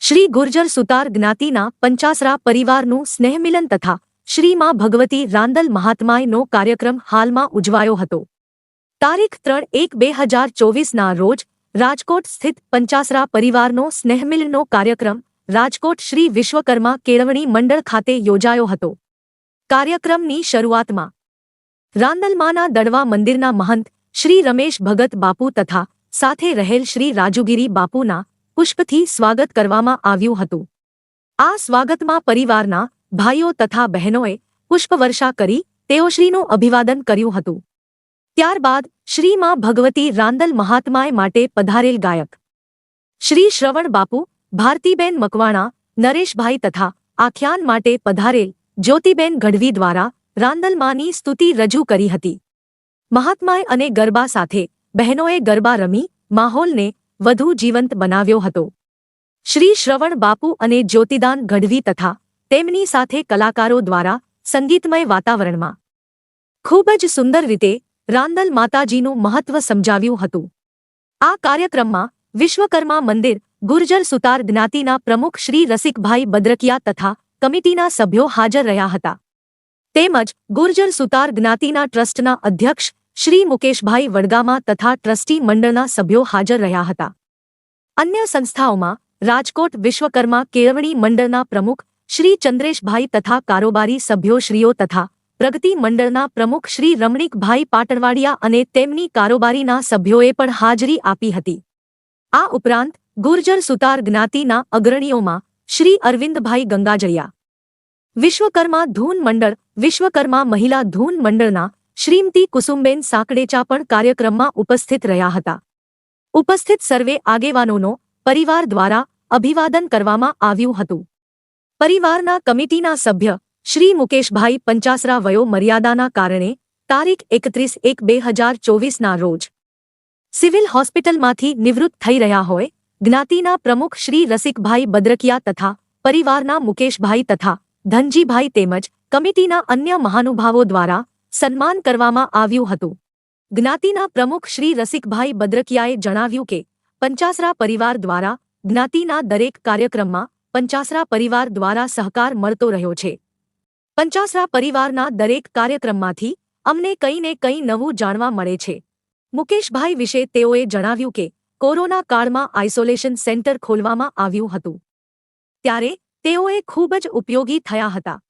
શ્રી ગુર્જર સુતાર જ્ઞાતિના પંચાસરા પરિવારનું સ્નેહમિલન તથા શ્રી માં ભગવતી રાંદલ મહાત્માયનો કાર્યક્રમ હાલમાં ઉજવાયો હતો. તારીખ ત્રણ એક બે હજાર ચોવીસના રોજ રાજકોટ સ્થિત પંચાસરા પરિવારનો સ્નેહમિલનનો કાર્યક્રમ રાજકોટ શ્રી વિશ્વકર્મા કેળવણી મંડળ ખાતે યોજાયો હતો. કાર્યક્રમની શરૂઆતમાં રાંદલમાના દડવા મંદિરના મહંત શ્રી રમેશ ભગત બાપુ તથા સાથે રહેલ શ્રી રાજુગીરી બાપુના પુષ્પથી સ્વાગત કરવામાં આવ્યું હતું. આ સ્વાગતમાં પરિવારના ભાઈઓ તથા બહેનોએ પુષ્પવર્ષા કરી તેઓ શ્રીનું અભિવાદન કર્યું હતું. ત્યારબાદ શ્રી માં ભગવતી રાંદલ મહાત્માય માટે પધારેલ ગાયક. શ્રી શ્રવણ બાપુ, ભારતીબેન મકવાણા, નરેશભાઈ તથા આખ્યાન માટે પધારેલ જ્યોતિબેન ગઢવી દ્વારા રાંદલમાની સ્તુતિ રજૂ કરી હતી. મહાત્માય અને ગરબા સાથે બહેનોએ ગરબા રમી, માહોલને વધુ જીવંત બનાવ્યો હતો. શ્રી શ્રવણ બાપુ અને જ્યોતિદાન ગઢવી તથા તેમની સાથે કલાકારો દ્વારા સંગીતમય વાતાવરણમાં ખૂબ જ સુંદર રીતે રાંદલ માતાજીનું મહત્વ સમજાવ્યું હતું. આ કાર્યક્રમમાં વિશ્વકર્મા મંદિર, ગુર્જર સુતાર જ્ઞાતિના પ્રમુખ શ્રી રસિકભાઈ બદ્રકિયા તથા કમિટીના સભ્યો હાજર રહ્યા હતા. તેમજ ગુર્જર સુતાર જ્ઞાતિના ટ્રસ્ટના અધ્યક્ષ શ્રી મુકેશભાઈ વડગામા તથા ટ્રસ્ટી મંડળના સભ્યો હાજર રહ્યા હતા. અન્ય સંસ્થાઓમાં રાજકોટ વિશ્વકર્મા કેળવણી મંડળના પ્રમુખ શ્રી ચંદ્રેશભાઈ તથા કારોબારી સભ્યોશ્રીઓ તથા પ્રગતિ મંડળના પ્રમુખ શ્રી રમણીકભાઈ પાટણવાડિયા અને તેમની કારોબારીના સભ્યોએ પણ હાજરી આપી હતી. આ ઉપરાંત ગુર્જર સુતાર જ્ઞાતિના અગ્રણીઓમાં શ્રી અરવિંદભાઈ ગંગાજળિયા. વિશ્વકર્મા ધૂન મંડળ, વિશ્વકર્મા મહિલા ધૂન મંડળના શ્રીમતી કુસુમબેન સાંકડેચા પણ કાર્યક્રમમાં ઉપસ્થિત રહ્યા હતા. ઉપસ્થિત સર્વે આગેવાનોનો પરિવાર દ્વારા અભિવાદન કરવામાં આવ્યું હતું. પરિવારના કમિટીના સભ્ય શ્રી મુકેશભાઈ પંચાસરા વયો મર્યાદાના કારણે તારીખ એકત્રીસ એક બે હજાર ચોવીસના રોજ સિવિલ હોસ્પિટલમાંથી નિવૃત્ત થઈ રહ્યા હોય, જ્ઞાતિના પ્રમુખ શ્રી રસિકભાઈ બદ્રકિયા તથા પરિવારના મુકેશભાઈ તથા ધનજીભાઈ તેમજ કમિટીના અન્ય મહાનુભાવો દ્વારા સન્માન કરવામાં આવ્યું હતું. જ્ઞાતિના પ્રમુખ શ્રી રસિકભાઈ બદ્રકિયાએ જણાવ્યું કે, પંચાસરા પરિવાર દ્વારા જ્ઞાતિના દરેક કાર્યક્રમમાં પંચાસરા પરિવાર દ્વારા સહકાર મળતો રહ્યો છે. પંચાસરા પરિવારના દરેક કાર્યક્રમમાંથી અમને કંઈ ને કંઈ નવું જાણવા મળે છે. મુકેશભાઈ વિશે તેઓએ જણાવ્યું કે, કોરોના કાળમાં આઇસોલેશન સેન્ટર ખોલવામાં આવ્યું હતું. ત્યારે તેઓએ ખૂબ જ ઉપયોગી થયા હતા.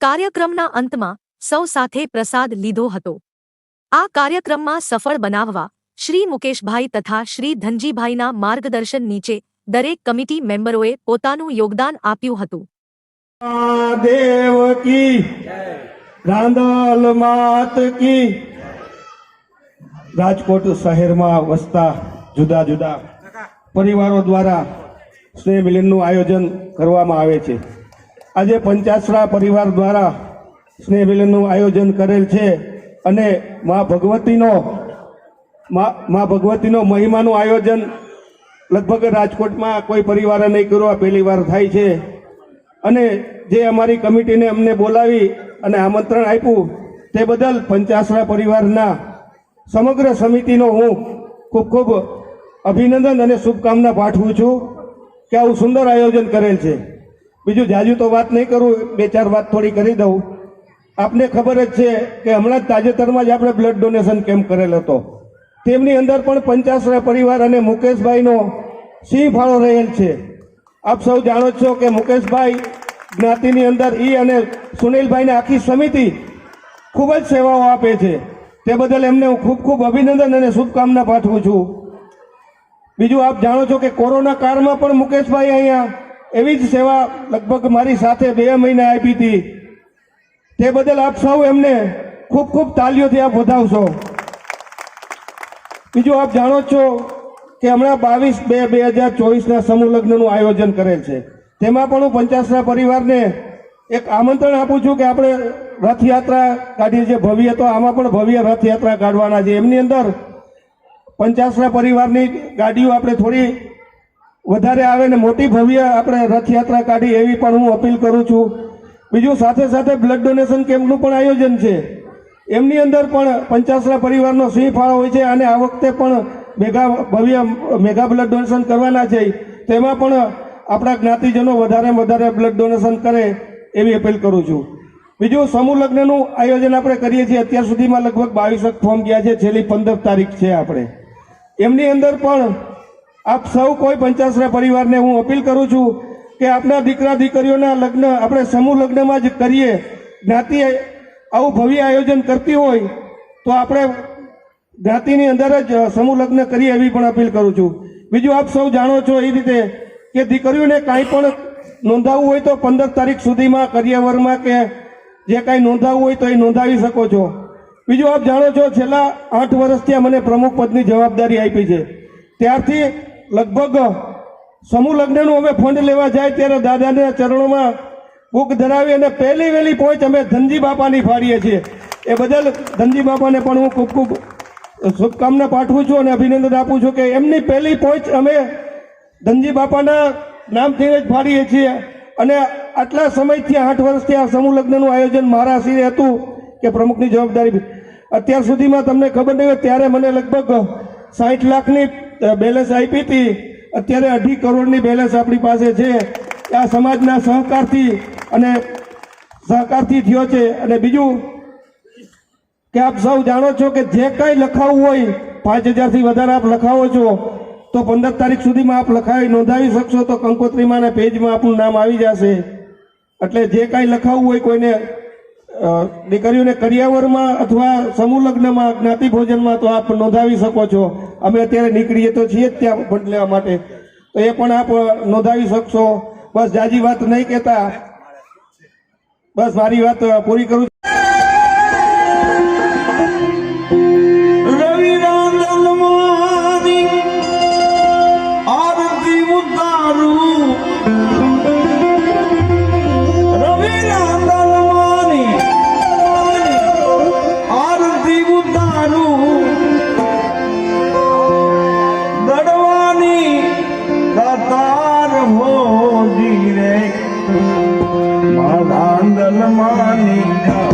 કાર્યક્રમના અંતમાં સૌ સાથે પ્રસાદ લીધો હતો. આ કાર્યક્રમમાં સફળ બનાવવા શ્રી મુકેશભાઈ તથા શ્રી ધનજીભાઈના માર્ગદર્શન નીચે દરેક કમિટી મેમ્બરોએ પોતાનું યોગદાન આપ્યું હતું. રાજકોટ શહેરમાં વસતા જુદા જુદા પરિવારો દ્વારા સ્નેહ મિલનનું આયોજન કરવામાં આવે છે. આજે પંચાસરા પરિવાર દ્વારા સ્નેહ મિલનનું આયોજન કરેલ છે અને મા ભગવતીનો મા ભગવતીનો મહિમાનું આયોજન લગભગ રાજકોટમાં કોઈ પરિવારે નહીં કર્યું, આ પહેલી વાર થાય છે. અને જે અમારી કમિટીને અમને બોલાવી અને આમંત્રણ આપ્યું, તે બદલ પંચાસરા પરિવારના સમગ્ર સમિતિનો હું ખૂબ ખૂબ અભિનંદન અને શુભકામના પાઠવું છું કે આવું સુંદર આયોજન કરેલ છે. બીજું જાજુ તો વાત નહીં કરું, બે ચાર વાત થોડી કરી દઉં. આપને ખબર જ છે કે હમણાં જ તાજેતરમાં જ આપણે બ્લડ ડોનેશન કેમ્પ કરેલ હતો. તેમની અંદર પણ પંચાસરા પરિવાર અને મુકેશભાઈનો સિંહ ફાળો રહેલ છે. આપ સૌ જાણો છો કે મુકેશભાઈ જ્ઞાતિની અંદર ઈ અને સુનિલભાઈને આખી સમિતિ ખૂબ જ સેવાઓ આપે છે. તે બદલ એમને હું ખૂબ ખૂબ અભિનંદન અને શુભકામના પાઠવું છું. બીજું આપ જાણો છો કે કોરોના કાળમાં પણ મુકેશભાઈ અહીંયા એવી જ સેવા લગભગ મારી સાથે બે મહિના આપી હતી. તે બદલ આપ સૌ એમને ખૂબ ખૂબ તાલીઓથી આપ વધાવશો. બીજું આપ જાણો છો કે હમણાં બાવીસ બે બે હજાર ચોવીસના સમૂહ લગ્નનું આયોજન કરેલ છે. તેમાં પણ હું પંચાસના પરિવારને એક આમંત્રણ આપું છું કે આપણે રથયાત્રા કાઢીએ છીએ, ભવ્ય તો આમાં પણ ભવ્ય રથયાત્રા કાઢવાના છે. એમની અંદર પંચાસના પરિવારની ગાડીઓ આપણે થોડી વધારે આવે ને મોટી ભવ્ય આપણે રથયાત્રા કાઢી એવી પણ હું અપીલ કરું છું. બીજું સાથે સાથે બ્લડ ડોનેશન કેમ્પનું પણ આયોજન છે. એમની અંદર પણ પંચાસરા પરિવારનો સિંહ ફાળો હોય છે અને આ વખતે પણ મેગા ભવ્ય મેગા બ્લડ ડોનેશન કરવાના છે. તેમાં પણ આપણા જ્ઞાતિજનો વધારે વધારે બ્લડ ડોનેશન કરે એવી અપીલ કરું છું. બીજું સમૂહ લગ્નનું આયોજન આપણે કરીએ છીએ. અત્યાર સુધીમાં લગભગ બાવીસક ફોર્મ ગયા છે. છેલ્લી પંદર તારીખ છે આપણે. એમની અંદર પણ આપ સૌ કોઈ પંચાસરા પરિવારને હું અપીલ કરું છું કે આપના દીકરા દીકરીઓના લગ્ન આપણે સમૂહ લગ્નમાં જ કરીએ. જ્ઞાતિ આવું ભવ્ય આયોજન કરતી હોય તો આપણે જ્ઞાતિની અંદર જ સમૂહ લગ્ન કરીએ એવી પણ અપીલ કરું છું. બીજું આપ સૌ જાણો છો એ રીતે કે દીકરીઓને કાંઈ પણ નોંધાવવું હોય તો પંદર તારીખ સુધીમાં, કરિયાવરમાં કે જે કાંઈ નોંધાવવું હોય તો એ નોંધાવી શકો છો. બીજું આપ જાણો છો છેલ્લા આઠ વર્ષથી મને પ્રમુખ પદની જવાબદારી આપી છે. ત્યારથી લગભગ સમૂહ લગ્નનું અમે ફંડ લેવા જાય ત્યારે દાદાના ચરણોમાં બુક ધરાવી અને પહેલી વહેલી પહોંચ અમે ધનજી બાપાની ફાડીએ છીએ. એ બદલ ધનજી બાપાને પણ હું ખૂબ ખૂબ શુભકામના પાઠવું છું અને અભિનંદન આપું છું કે એમની પહેલી પહોંચ અમે ધનજી બાપાના નામથી જ ફાડીએ છીએ. અને આટલા સમયથી આઠ વર્ષથી આ સમૂહ લગ્નનું આયોજન મારા શ્રી હતું કે પ્રમુખની જવાબદારી અત્યાર સુધીમાં તમને ખબર નહીં હોય, ત્યારે મને લગભગ સાઠ લાખની બેલેન્સ આપી હતી. અત્યારે અઢી કરોડની બેલેન્સ આપણી પાસે છે. આ સમાજના સહકારથી અને સહકારથી થયો છે. અને બીજું કે આપ સૌ જાણો છો કે જે કાંઈ લખાવવું હોય, પાંચ હજારથી વધારે આપ લખાવો છો, તો પંદર તારીખ સુધીમાં આપ લખાવી નોંધાવી શકશો તો કંકોત્રીમાં અને પેજમાં આપનું નામ આવી જશે. એટલે જે કાંઈ લખાવવું હોય કોઈને દીકરીઓને કરિયાવરમાં અથવા સમૂહ લગ્નમાં જ્ઞાતિ ભોજનમાં તો આપ નોંધાવી શકો છો. અમે અત્યારે નીકળીએ તો છીએ જ ત્યાં ફંડ લેવા માટે. તો એ પણ આપ નોંધાવી શકશો. બસ જાજી વાત નહીં કહેતા. બસ મારી વાત પૂરી કરું મારા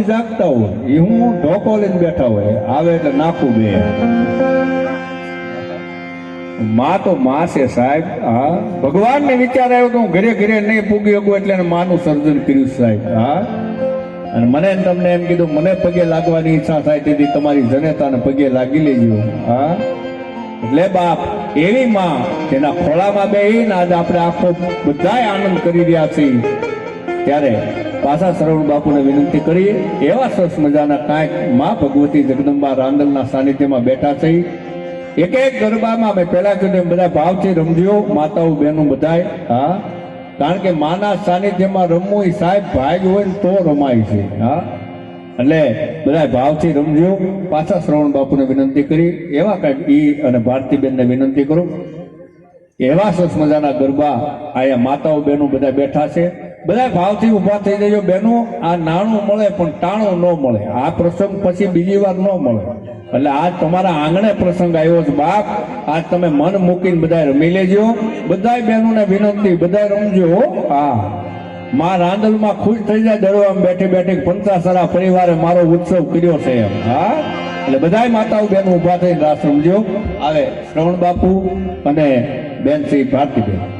અને જાગતા હોય, એ હું ઢોકો લઈને બેઠા હોય, આવે એટલે નાખું બે. માં તો માં છે સાહેબ, હા. ભગવાનને વિચાર આવ્યો કે હું ઘરે ઘરે નહીં પૂગી શકું એટલે માનું સર્જન કર્યું સાહેબ, હા. અને મને તમને એમ કીધું, મને પગે લાગવાની ઈચ્છા થાય તેથી તમારી જનેતાને પગે લાગી લેજો, હા. એટલે બાપ, એવી માં, જેના ખોળામાં બે આજે આપણે આખો બધાય આનંદ કરી રહ્યા છીએ. ત્યારે પાછા શ્રવણ બાપુને વિનંતી કરીએ, એવા સરસ મજાના કાંઈક મા ભગવતી જગદંબા રાંદલના સાનિધ્યમાં બેઠા છે. એક એક ગરબામાં મેં પહેલા કીધું બધા ભાવથી રમજો, માતાઓ, બહેનો બધાય. હા? કારણ કે માના સાનિધ્યમાં રમવું એ સાહેબ ભાગ હોય ને તો રમાય છે. હા? એટલે બધા ભાવથી રમજો, પાછા શ્રવણ બાપુને વિનંતી કરી. એવા કાંઈક ઈ અને ભારતીબેનને વિનંતી કરું. એવા સરસ મજાના ગરબા અહીંયા માતાઓ, બહેનો બધા બેઠા છે. બધા ભાવથી ઊભા થઈ જજો. બહેનો આ નાણું મળે પણ ટાણું ન મળે. આ પ્રસંગ પછી બીજી વાર ન મળે. એટલે આજ તમારા આંગણે પ્રસંગ આવ્યો છે, બાપ. આજ તમે મન મૂકીને બધા રમી લેજો. બધાય બહેનોને વિનંતી બધા રમજો હા. મા રાંદલમાં ખુશ થઈ જાય દરવામાં બેઠી બેઠી પંચાસરા પરિવારે મારો ઉત્સવ કર્યો છે એમ. હા? એટલે બધાય માતાઓ બહેનો ઊભા થઈને રાસ રમજો. આવે શ્રવણ બાપુ અને બેન શ્રી ભારતીબેન.